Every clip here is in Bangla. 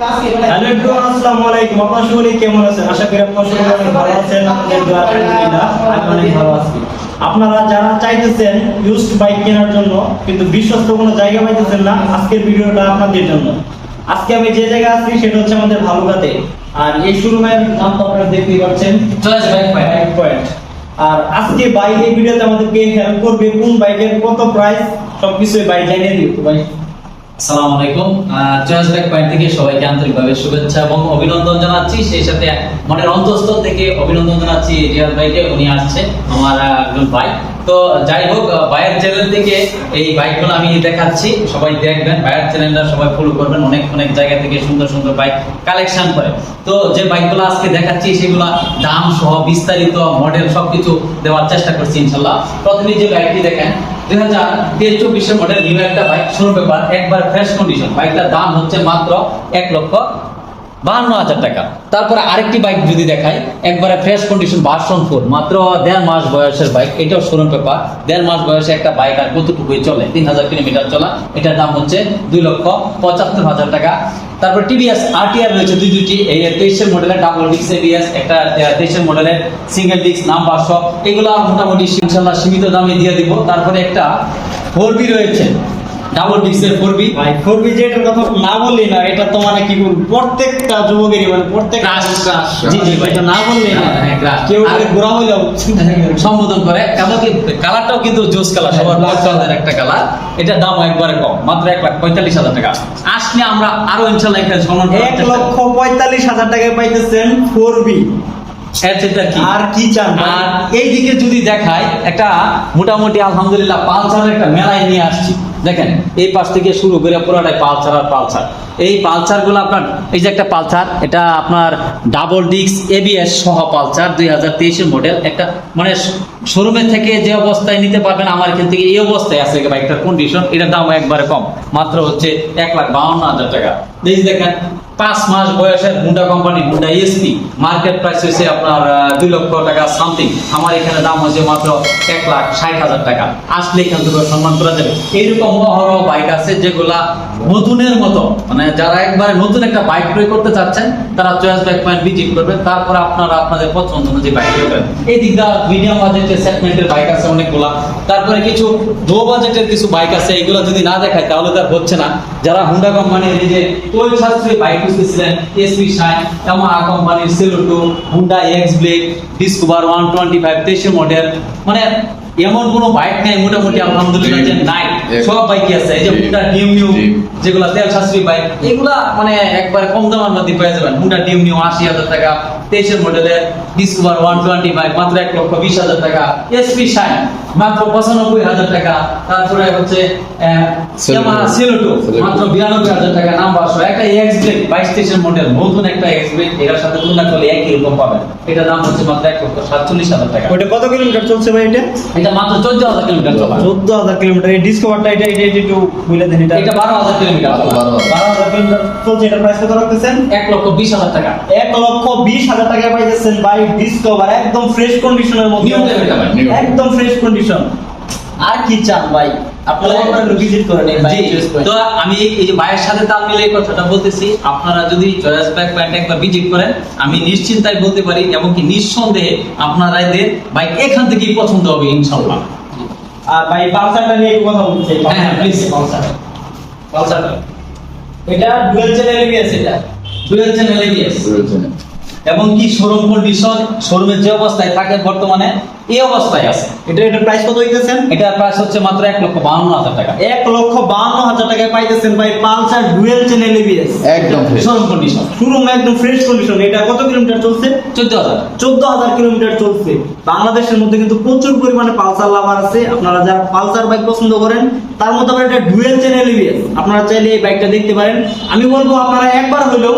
হ্যালো এভরিওয়ান আসসালামু আলাইকুম। আপনারা সকলে কেমন আছেন? আশা করি আপনারা সকলে অনেক ভালো আছেন। আপনাদের দোয়া আলহামদুলিল্লাহ আমি অনেক ভালো আছি। আপনারা যারা চাইতেছেন ইউজড বাইক কেনার জন্য কিন্তু বিশ্বস্ত কোনো জায়গা পাইতেছেন না আজকের ভিডিওটা আপনাদের জন্য। আজকে আমি যে জায়গায় আছি সেটা হচ্ছে আমাদের ভালুকাতে। আর এই শোরুমের নাম তো আপনারা দেখতেই পাচ্ছেন। চয়েস বাইক পাই পয়েন্ট আর আজকে বাইক এই ভিডিওতে আমাদেরকে হেল্প করবে কোন বাইকের কত প্রাইস সবকিছু বাইক জানিয়ে দিব তো ভাই আসসালামু আলাইকুম। চয়েস বাইক পয়েন্ট থেকে সবাইকে আন্তরিকভাবে শুভেচ্ছা এবং অভিনন্দন জানাচ্ছি। সেই সাথে মনের অন্তঃস্থল থেকে অভিনন্দন জানাচ্ছি রিয়াজ ভাইকে। উনি আসছে, আমার একজন ভাই। তো যাই হোক ভাইয়ের চ্যানেল থেকে এই বাইকগুলো আমি দেখাচ্ছি। সবাই দেখবেন, ভাইয়ের চ্যানেলটা সবাই ফলো করবেন। অনেক অনেক জায়গা থেকে সুন্দর সুন্দর বাইক কালেকশন করে। তো যে বাইকগুলো আজকে দেখাচ্ছি, সেগুলো দাম সহ বিস্তারিত মডেল সবকিছু দেওয়ার চেষ্টা করছি ইনশাল্লাহ। প্রথমে যে বাইকটি দেখেন দুই হাজার তেইশ চব্বিশের মডেল নিউ একটা বাইক শোরুম ব্যাপার একবার ফ্রেশ কন্ডিশন বাইকটার দাম হচ্ছে মাত্র এক লক্ষ বাহান্ন হাজার টাকা। তারপরে আরেকটি বাইক যদি দেখাই, একবারে ফ্রেশ কন্ডিশন ভার্সন ফোর মাত্র দেড় মাস বয়সের বাইক এটাও শোরুম পেপার দেড় মাস বয়সে একটা বাইক আর কতটুকুই চলে? তিন হাজার কিলোমিটার চলা। এটার দাম হচ্ছে দুই লক্ষ পঁচাত্তর হাজার টাকা। তারপর টিভিএস আরটিআর রয়েছে দুই দুটি এই তেইশের মডেলের ডাবল ডিক্স এবিএস একটা তেইশের মডেলের সিঙ্গেল ডিক্স নাম পাঁচশো এগুলো মোটামুটি ইনশাল্লাহ সীমিত দামে দিয়ে দিব। তারপরে একটা ফোর রয়েছে। ডাবল ডিক্সের ভাই কথা না বললি না এটা তো মানে কি বলব? প্রত্যেকটা যুবকেরই মানে প্রত্যেক। জি জি ভাই এটা না বললি না। হ্যাঁ, হ্যাঁ। কেউ আর- ঘোরা হইলেও সম্বোধন করে এমনকি কালারটাও কিন্তু জোস কালার সবার হ্যাঁ, একটা কালার এটার দাম একবারে কম মাত্র এক লাখ পঁয়তাল্লিশ হাজার টাকা। আসলে আমরা আরও ইনশাল্লাহ সম্মান এক লক্ষ পঁয়তাল্লিশ হাজার টাকায় পাইতেছেন ফোর বি এর চেয়ে কি? আর কি চান আর এইদিকে যদি দেখাই একটা মোটামুটি আলহামদুলিল্লাহ পালসারের একটা মেলায় নিয়ে আসছি। দেখেন, এই পাশ থেকে শুরু করে পুরোটাই পালসার আর পালসার। এই পালসারগুলো আপনার, এই যে একটা পালসার, এটা আপনার ডাবল ডিক্স এবিএস সহ পালসার, দুই হাজার তেইশের মডেল। একটা মানে শোরুমের থেকে যে অবস্থায় নিতে পারবেন, আমার এখান থেকে এই অবস্থায় আছে বাইকটার কন্ডিশন এটার দাম একবারে কম, মাত্র হচ্ছে এক লাখ বাউন্ন হাজার টাকা। দেখেন পাঁচ মাস বয়সের Honda company Honda SP market price হয়েছে আপনার দুই লক্ষ টাকা সামথিং আমার এখানে দাম হচ্ছে মাত্র এক লাখ ষাট হাজার টাকা। আসলে এখান থেকে সম্মান করা যাবে। এইরকম অহরহ বাইক আছে যেগুলা নতুনের মতো। মানে যারা একবারে নতুন একটা বাইক ক্রয় করতে চাচ্ছেন, তারা চয়েস বাইক পয়েন্ট ভিজিট করবেন তারপরে আপনারা আপনাদের পছন্দ অনুযায়ী বাইক নেবেন এই দিকটা মিডিয়াম বাজেটের সেগমেন্টের বাইক আছে অনেকগুলা। তারপরে কিছু লো বাজেটের কিছু বাইক আছে। এগুলো যদি না দেখায়, তাহলে তার হচ্ছে না। যারা হুন্ডা কোম্পানির এই যে তোল ছাত্রী বাইক কোম্পানির Honda X one twenty five model. মানে এমন কোনো বাইক নাই, মোটামুটি আপনার যে নাই। সব বাইকই আছে? এই যে হুন্ডা ডিউ নিউ জি। যেগুলা তেল সাশ্রয়ী বাইক এগুলা মানে একবার কম দামের মধ্যে পেয়ে যাবেন। হুন্ডা ডিউ নিউ আশি হাজার টাকা তেইশের মডেলের ডিসকভার ওয়ান টোয়েন্টি ফাইভ মাত্র এক লক্ষ বিশ হাজার টাকা। এসপি শাইন মাত্র পঁচানব্বই হাজার টাকা। তারপরে হচ্ছে সেলোটো মাত্র বিরানব্বই হাজার টাকা। নাম পাঁচশো একটা এক্স ব্লেড বাইশ তেইশের মডেল নতুন একটা এক্স ব্লেড এটার সাথে তুলনা করলে একই রকম পাবেন। এটার দাম হচ্ছে মাত্র এক লক্ষ সাতচল্লিশ হাজার টাকা। ওইটা কত কিলোমিটার চলছে ভাই এটা? এটা মাত্র চোদ্দ হাজার কিলোমিটার চলা। চোদ্দ হাজার কিলোমিটার এই ডিসকভারটা এটা এটা এটা একটু বলে দেন এটা এটা বারো হাজার কিলোমিটার। চলা। বারো হাজার। বারো হাজার কিলোমিটার। চলছে এটা প্রাইস কত রাখতেছেন? এক লক্ষ বিশ হাজার টাকা। এক লক্ষ বিশ হাজার টাকায় পাইতেছেন বাইক ডিসকভার একদম ফ্রেশ কন্ডিশনের মধ্যে। একদম ফ্রেশ কন্ডিশন আর কি চান ভাই? তো আমি এই- এই যে ভাইয়ের সাথে তাল মিলে এই কথাটা বলতেছি আপনারা যদি চয়েস ব্যাক পয়েন্ট একবার ভিজিট করেন আমি নিশ্চিন্তায় বলতে পারি এমনকি নিঃসন্দেহে আপনারা এদের বাইক এখান থেকেই পছন্দ হবে ইনশাল্লাহ আর ভাই পালসারটা নিয়ে একটু কথা বলতে চাই। হ্যাঁ, প্লিজ। পালসার পালসারটা এটা ডুয়েল চ্যানেল এবিএস এটা। ডুয়েল চ্যানেল এবিএস এবং কি শোরুম কন্ডিশন শোরুমের যে অবস্থায় থাকে বর্তমানে এই অবস্থায় আছে। এটা এটা প্রাইস কত হইতেছেন? এটা প্রাইস হচ্ছে মাত্র এক লক্ষ বাউন্ন হাজার টাকা। এক লক্ষ বান্ন হাজার টাকায় পাইতেছেন ভাই পালসার ডুয়েল চ্যানেল এবিএস একদম। শোরুম কন্ডিশন শোরুম একদম ফ্রেশ কন্ডিশন এটা কত কিলোমিটার চলছে? চোদ্দ হাজার। চোদ্দ হাজার কিলোমিটার চলছে। বাংলাদেশের মধ্যে কিন্তু প্রচুর পরিমাণে পালসার লাভার আছে। আপনারা যারা পালসার বাইক পছন্দ করেন তার মধ্যে আবার এটা ডুয়েল চ্যানেল এবিএস আপনারা চাইলে এই বাইকটা দেখতে পারেন। আমি বলব আপনারা একবার হলেও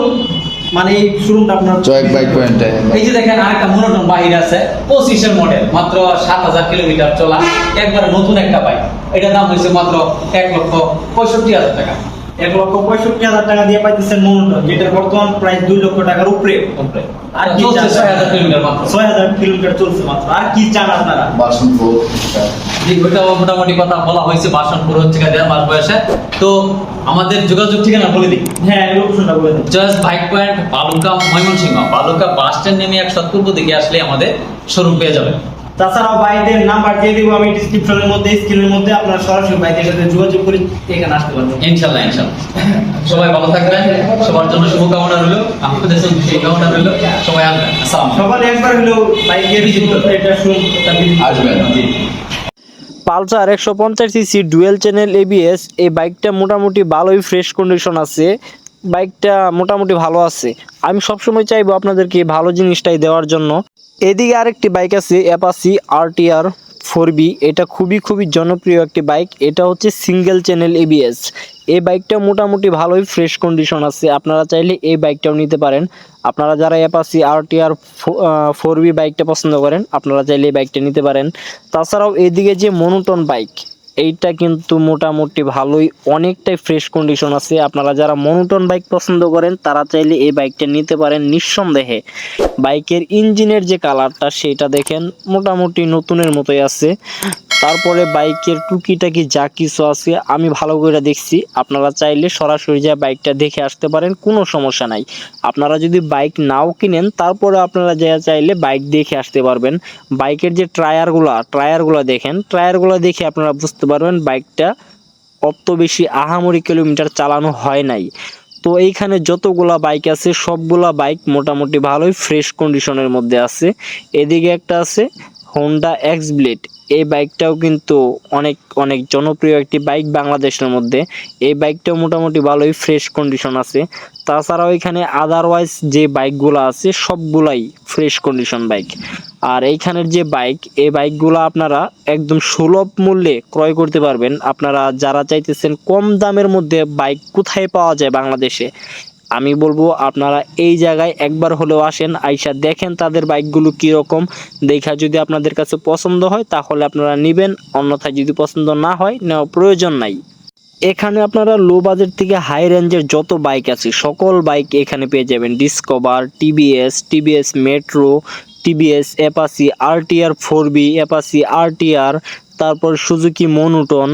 মানে এই শোরুমটা আপনার চয়েক বাইক পয়েন্টে। এই যে দেখেন আরেকটা মনোটন বাহির আছে পঁচিশের মডেল মাত্র সাত হাজার কিলোমিটার চলা একবার নতুন একটা বাইক এটার দাম হয়েছে মাত্র এক লক্ষ পঁয়ষট্টি হাজার টাকা। এক লক্ষ পঁয়ষট্টি হাজার টাকা দিয়ে পাইতেছেন মনোটন যেটা বর্তমান প্রাইস দুই লক্ষ টাকার উপরে। আর কি চলছে চান? 6000 কিলোমিটার মাত্র। ছয় হাজার কিলোমিটার চলছে মাত্র। আর কি চান আপনারা? বাসনভোগ। জি, ওইটাও মোটামুটি কথা বলা হয়েছে বাসনপুর হচ্ছে গিয়ে দেড় মাস বয়সে। তো আমাদের যোগাযোগ ঠিকানা বলে দিই। হ্যাঁ লোকেশনটা বলে দিন just bike point Baluka Mymensingh. Baluka bus stand নেমে একশো পূর্ব দিকে আসলে আমাদের শোরুম পেয়ে যাবেন। তাছাড়াও ভাইদের নাম্বার দিয়ে দিব আমি ডিসক্রিপশনের মধ্যে স্ক্রিনের মধ্যে আপনারা সরাসরি ভাইদের সাথে যোগাযোগ করে এখানে আসতে পারবেন। ইনশাল্লাহ ইনশাল্লাহ সবাই ভালো থাকবেন সবার জন্য শুভকামনা রইল। আপনাদের জন্য শুভকামনা রইল। সবাই আসবেন। আসসালাম সকালে একবার হলেও বাইকের Visit করতে। এটা শুন এটা আসবেন জি। পালসার একশো পঞ্চাশ সিসি ডুয়েল চ্যানেল এবিএস এই বাইকটা মোটামুটি ভালোই ফ্রেশ কন্ডিশন আছে। বাইকটা মোটামুটি ভালো আছে। আমি সবসময় চাইব আপনাদেরকে ভালো জিনিসটাই দেওয়ার জন্য। এদিকে আরেকটি বাইক আছে অ্যাপাসি আরটিআর ফোর এটা খুবই খুবই জনপ্রিয় একটি বাইক। এটা হচ্ছে সিঙ্গেল চ্যানেল এবিএস এই বাইকটা মোটামুটি ভালোই ফ্রেশ কন্ডিশন আছে। আপনারা চাইলে এই বাইকটাও নিতে পারেন। আপনারা যারা অ্যাপাসি আরটিআর ফোর বি বাইকটা পছন্দ করেন, আপনারা চাইলে এই বাইকটা নিতে পারেন। তাছাড়াও এদিকে যে মনোটন বাইক এইটা কিন্তু মোটামুটি ভালোই, অনেকটাই ফ্রেশ কন্ডিশন আছে। আপনারা যারা মনোটন বাইক পছন্দ করেন, তারা চাইলে এই বাইকটা নিতে পারেন নিঃসন্দেহে। বাইকের ইঞ্জিনের যে কালারটা সেটা দেখেন, মোটামুটি নতুনের মতোই আছে। তারপরে বাইকের টুকিটাকি যা কিছু আছে আমি ভালো করে দেখছি। আপনারা চাইলে সরাসরি যা বাইকটা দেখে আসতে পারেন, কোনো সমস্যা নাই। আপনারা যদি বাইক নাও কিনেন, তারপরে আপনারা যা চাইলে বাইক দেখে আসতে পারবেন। বাইকের যে টায়ারগুলা, টায়ারগুলো দেখেন, টায়ারগুলো দেখে আপনারা বুঝতে পারবেন বাইকটা অত বেশি আহামরি কিলোমিটার চালানো হয় নাই। তো এইখানে যতগুলা বাইক আছে, সবগুলা বাইক মোটামুটি ভালোই, ফ্রেশ কন্ডিশনের মধ্যে আছে। এদিকে একটা আছে হোন্ডা এক্স ব্লেড এই বাইকটাও কিন্তু অনেক অনেক জনপ্রিয় একটি বাইক বাংলাদেশের মধ্যে। এই বাইকটাও মোটামুটি ভালোই ফ্রেশ কন্ডিশন আছে। তাছাড়াও এখানে আদারওয়াইজ যে বাইকগুলো আছে, সবগুলাই ফ্রেশ কন্ডিশন বাইক। আর এইখানের যে বাইক, এই বাইকগুলো আপনারা একদম সুলভ মূল্যে ক্রয় করতে পারবেন। আপনারা যারা চাইতেছেন কম দামের মধ্যে বাইক কোথায় পাওয়া যায় বাংলাদেশে আমি বলব আপনারা এই জায়গায় একবার হলেও আসেন, আইসা দেখেন তাদের বাইকগুলো কীরকম। দেখা যদি আপনাদের কাছে পছন্দ হয় তাহলে আপনারা নেবেন, অন্যথায় যদি পছন্দ না হয় নেওয়া প্রয়োজন নাই। এখানে আপনারা লো বাজেট থেকে হাই রেঞ্জের যত বাইক আছে, সকল বাইক এখানে পেয়ে যাবেন। Discover TVS TVS Metro TVS Apache RTR four V Apache RTR তারপর সুজুকি মনুটন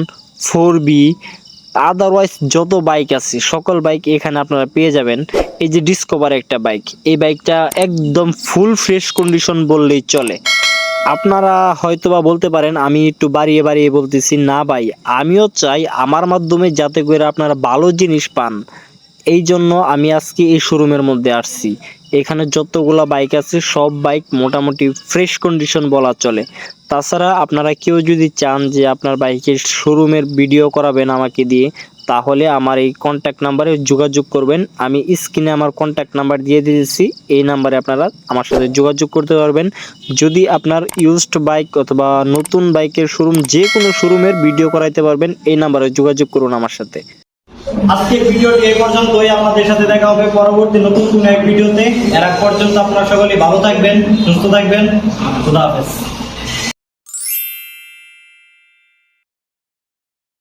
ফোর বি আদারওয়াইজ যত বাইক আছে, সকল বাইক এখানে আপনারা পেয়ে যাবেন। এই যে ডিসকভার একটা বাইক এই বাইকটা একদম ফুল ফ্রেশ কন্ডিশন বললেই চলে। আপনারা হয়তোবা বলতে পারেন, আমি একটু বাড়িয়ে বাড়িয়ে বলতেছি, না ভাই, আমিও চাই আমার মাধ্যমে যাতে করে আপনারা ভালো জিনিস পান। এই জন্য আমি আজকে এই শোরুমের মধ্যে আসছি। এখানে যতগুলা বাইক আছে, সব বাইক মোটামুটি ফ্রেশ কন্ডিশন বলা চলে। তাছাড়া আপনারা কেউ যদি চান যে আপনার বাইকের শোরুমের ভিডিও করাবেন আমাকে দিয়ে, তাহলে আমার এই কন্ট্যাক্ট নাম্বারে যোগাযোগ করবেন। আমি স্ক্রিনে আমার কন্ট্যাক্ট নাম্বার দিয়ে দিয়েছি, এই নাম্বারে আপনারা আমার সাথে যোগাযোগ করতে পারবেন। যদি আপনার ইউজড বাইক অথবা নতুন বাইকের শোরুম যে কোনো শোরুমের ভিডিও করাইতে পারবেন, এই নাম্বারে যোগাযোগ করুন আমার সাথে। আজকের ভিডিওটি এই পর্যন্তই আপনাদের সাথে দেখা হবে পরবর্তী নতুন কোনো এক ভিডিওতে এর পর্যন্ত আপনারা সকলে ভালো থাকবেন, সুস্থ থাকবেন। খুদা হাফেজ।